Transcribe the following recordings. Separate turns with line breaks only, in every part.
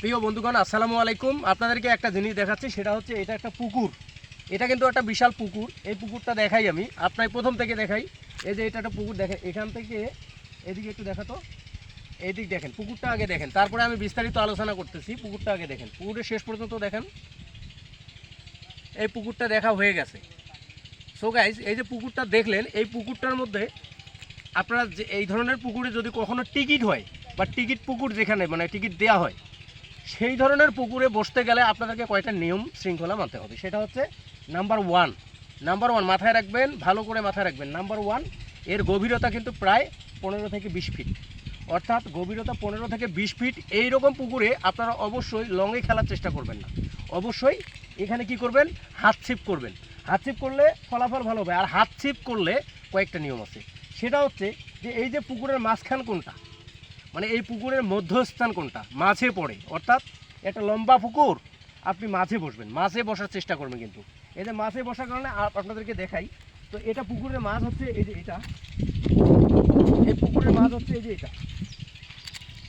প্রিয় বন্ধুগণ, আসসালামু আলাইকুম। আপনাদেরকে একটা জিনিস দেখাচ্ছি, সেটা হচ্ছে এটা একটা পুকুর। এটা কিন্তু একটা বিশাল পুকুর। এই পুকুরটা দেখাই আমি। আপনার প্রথম থেকে দেখাই। এই যে এটা একটা পুকুর, দেখেন, এখান থেকে এদিকে একটু দেখাতো। এইদিক দেখেন, পুকুরটা আগে দেখেন। তারপরে আমি বিস্তারিত আলোচনা করতেছি। পুকুরটা আগে দেখেন। পুকুরের শেষ পর্যন্ত দেখেন। এই পুকুরটা দেখা হয়ে গেছে। সো গাইজ এই যে পুকুরটা দেখলেন, এই পুকুরটার মধ্যে আপনারা এই ধরনের পুকুরে যদি কখনো টিকিট হয়, বা টিকিট পুকুর যেখানে মানে টিকিট দেওয়া হয় সেই ধরনের পুকুরে বসতে গেলে আপনাদেরকে কয়েকটা নিয়ম শৃঙ্খলা মানতে হবে। সেটা হচ্ছে নাম্বার ওয়ান নাম্বার ওয়ান মাথায় রাখবেন, ভালো করে মাথায় রাখবেন। নাম্বার ওয়ানের গভীরতা কিন্তু প্রায় পনেরো থেকে বিশ ফিট অর্থাৎ গভীরতা পনেরো থেকে বিশ ফিট এই রকম পুকুরে আপনারা অবশ্যই লংয়ে খেলার চেষ্টা করবেন না। অবশ্যই এখানে কি করবেন? হাত ছিপ করবেন। হাত ছিপ করলে ফলাফল ভালো হবে। আর হাত ছিপ করলে কয়েকটা নিয়ম আছে। সেটা হচ্ছে যে এই যে পুকুরের মাঝখান কোনটা মানে এই পুকুরের মধ্যস্থান কোনটা? মাঝে পড়ে। অর্থাৎ একটা লম্বা পুকুর, আপনি মাঝে বসবেন। মাঝে বসার চেষ্টা করবেন কিন্তু। এই যে মাঝে বসার কারণে আপ- আপনাদেরকে দেখাই, তো এটা পুকুরের মাছ হচ্ছে এই যে এটা। এই পুকুরের মাছ হচ্ছে এই যে এটা।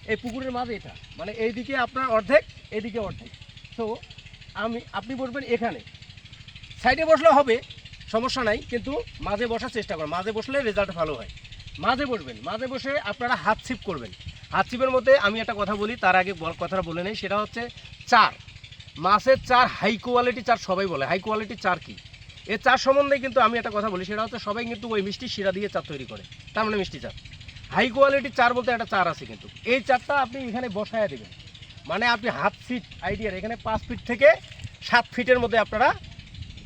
এই পুকুরের মাছ এটা। মানে এইদিকে আপনার অর্ধেক এদিকে অর্ধেক। তো আমি আপনি বসবেন এখানে। সাইডে বসলে হবে, সমস্যা নাই, কিন্তু মাঝে বসার চেষ্টা করেন। মাঝে বসলে রেজাল্ট ভালো হয়। মাঝে বসবেন, মাঝে বসে আপনারা হাত ছিপ করবেন। হাত ছিপের মধ্যে আমি একটা কথা বলি, তার আগে কথাটা বলে নেই, সেটা হচ্ছে চার। মাছের চার হাই কোয়ালিটি চার সবাই বলে। হাই কোয়ালিটি চার কি? এ চার সম্বন্ধে কিন্তু আমি একটা কথা বলি, সেটা হচ্ছে সবাই কিন্তু ওই মিষ্টি শিরা দিয়ে চার তৈরি করে। তার মানে মিষ্টি চার। হাই কোয়ালিটি চার বলতে একটা চার আছে কিন্তু। এই চারটা আপনি এখানে বসায় দেবেন। মানে আপনি হাত ফিট আইডিয়ার এখানে পাঁচ ফিট থেকে সাত ফিটের মধ্যে আপনারা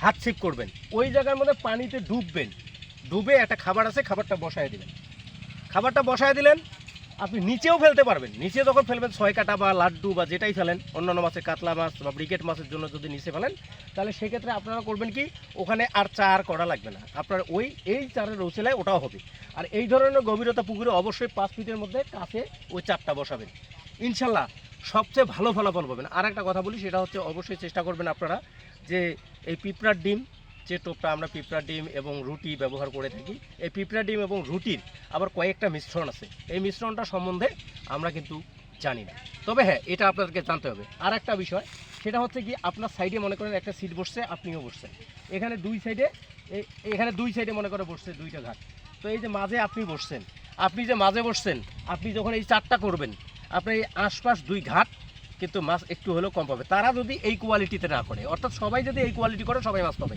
হাত ছিপ করবেন। ওই জায়গার মধ্যে পানিতে ডুববেন। ডুবে একটা খাবার আছে, খাবারটা বসায় দিলেন খাবারটা বসায় দিলেন, আপনি নিচেও ফেলতে পারবেন। নিচে যখন ফেলবেন, ছয় কাটা বা লাড্ডু বা যেটাই ফেলেন, অন্যান্য মাছের কাতলা মাছ বা ব্রিকেট মাছের জন্য যদি নিচে ফেলেন, তাহলে সেক্ষেত্রে আপনারা করবেন কি, ওখানে আর চার করা লাগবে না। আপনার ওই, এই চারের রৌচেলায় ওটাও হবে। আর এই ধরনের গভীরতা পুকুরে অবশ্যই পাঁচ ফিটের মধ্যে কাছে ওই চারটা বসাবেন। ইনশাল্লাহ সবচেয়ে ভালো ফলাফল পাবেন। আর একটা কথা বলি, সেটা হচ্ছে অবশ্যই চেষ্টা করবেন আপনারা যে এই পিঁপড়ার ডিম যে টোপটা আমরা পিঁপড়া ডিম এবং রুটি ব্যবহার করে থাকি, এই পিঁপড়া ডিম এবং রুটির আবার কয়েকটা মিশ্রণ আছে। এই মিশ্রণটা সম্বন্ধে আমরা কিন্তু জানি না। তবে হ্যাঁ এটা আপনাদেরকে জানতে হবে। আর একটা বিষয়, সেটা হচ্ছে কি আপনার সাইডে মনে করেন একটা সিট বসছে, আপনিও বসছেন। এখানে দুই সাইডে এখানে দুই সাইডে মনে করে বসছে দুইটা ঘাট। তো এই যে মাঝে আপনি বসছেন, আপনি যে মাঝে বসছেন, আপনি যখন এই চারটা করবেন, আপনার এই আশপাশ দুই ঘাট কিন্তু মাছ একটু হলেও কম পাবে। তারা যদি এই কোয়ালিটিতে না করে, অর্থাৎ সবাই যদি এই কোয়ালিটি করে, সবাই মাছ পাবে।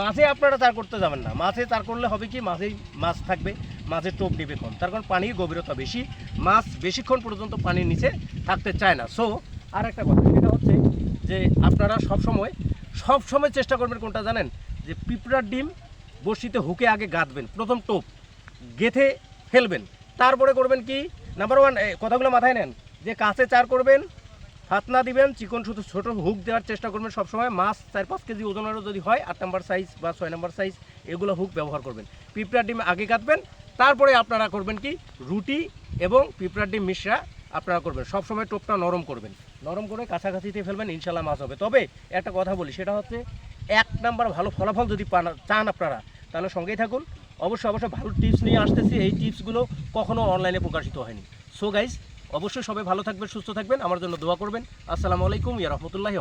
মাঝে আপনারা চার করতে যাবেন না। মাঝে চার করলে হবে কি? মাঝেই মাছ থাকবে মাঝে টোপ নেবে কম। তার কারণ পানির গভীরতা বেশি, মাছ বেশিক্ষণ পর্যন্ত পানির নিচে থাকতে চায় না। সো আর একটা কথা, সেটা হচ্ছে যে আপনারা সব সময় সব সময় চেষ্টা করবেন কোনটা জানেন? যে পিঁপড়ার ডিম বড়শিতে হুকে আগে গাঁথবেন প্রথম টোপ, গেথে ফেলবেন। তারপরে করবেন কি? নাম্বার ওয়ান কথাগুলো মাথায় নেন। যে কাছে চার করবেন ফাতনা দিবেন, চিকন শুধু ছোট হুক দেওয়ার চেষ্টা করবেন সবসময়। মাছ চার, পাঁচ কেজি ওজনেরও যদি হয়, আট নাম্বার সাইজ বা ছয় নাম্বার সাইজ এগুলো হুক ব্যবহার করবেন। পিঁপড়ার ডিম আগে কাটবেন, তারপরে আপনারা করবেন কি? রুটি এবং পিঁপড়ার ডিম মিশ্রা আপনারা করবেন। সবসময় টোপটা নরম করবেন। নরম করে কাছাকাছিতে ফেলবেন ইনশাল্লাহ মাছ হবে। তবে একটা কথা বলি, সেটা হচ্ছে এক নাম্বার ভালো ফলাফল যদি চান আপনারা, তাহলে সঙ্গেই থাকুন। অবশ্যই অবশ্যই ভালো টিপস নিয়ে আসতেছি। এই টিপসগুলো কখনো অনলাইনে প্রকাশিত হয়নি। সো গাইজ অবশ্যই সবাই ভালো থাকবেন সুস্থ থাকবেন। আমার জন্য দোয়া করবেন। আসসালামু আলাইকুম ইয়া রহমতুল্লাহি